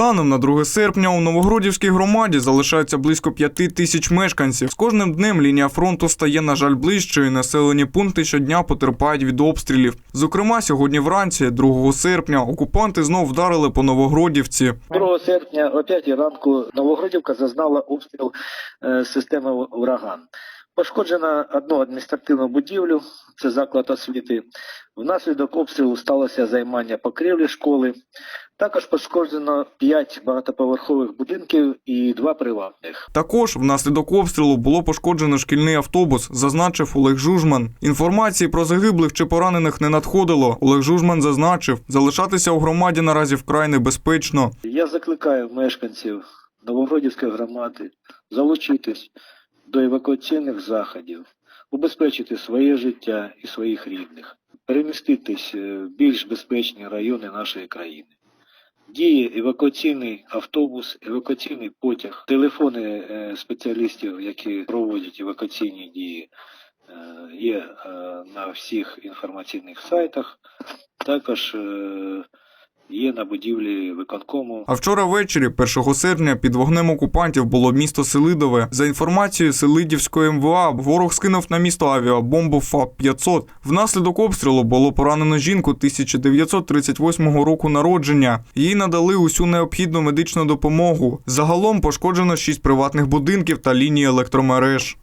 Станом на 2 серпня у Новогродівській громаді залишається близько 5 тисяч мешканців. З кожним днем лінія фронту стає, на жаль, ближчою. Населені пункти щодня потерпають від обстрілів. Зокрема, сьогодні вранці, 2 серпня, окупанти знов вдарили по Новогродівці. 2 серпня о 5 ранку Новогродівка зазнала обстріл е, системи ураган. Пошкоджено одну адміністративну будівлю, це заклад освіти. Внаслідок обстрілу сталося займання покрівлі школи. Також пошкоджено 5 багатоповерхових будинків і 2 приватних. Також внаслідок обстрілу було пошкоджено шкільний автобус, зазначив Олег Жужман. Інформації про загиблих чи поранених не надходило. Олег Жужман зазначив, залишатися у громаді наразі вкрай небезпечно. Я закликаю мешканців Новогродівської громади залучитись до евакуаційних заходів, убезпечити своє життя і своїх рідних, переміститись е, в більш безпечні райони нашої країни. Діє евакуаційний автобус, евакуаційний потяг, телефони е, спеціалістів, які проводять евакуаційні дії, е, є на всіх інформаційних сайтах. Також є на будівлі виконкому А вчора ввечері, 1 серпня, під вогнем окупантів було місто Селидове. За інформацією Селидівської МВА, ворог скинув на місто авіабомбу ФАП-500. Внаслідок обстрілу було поранено жінку 1938 року народження. Їй надали усю необхідну медичну допомогу. Загалом пошкоджено 6 приватних будинків та лінії електромереж.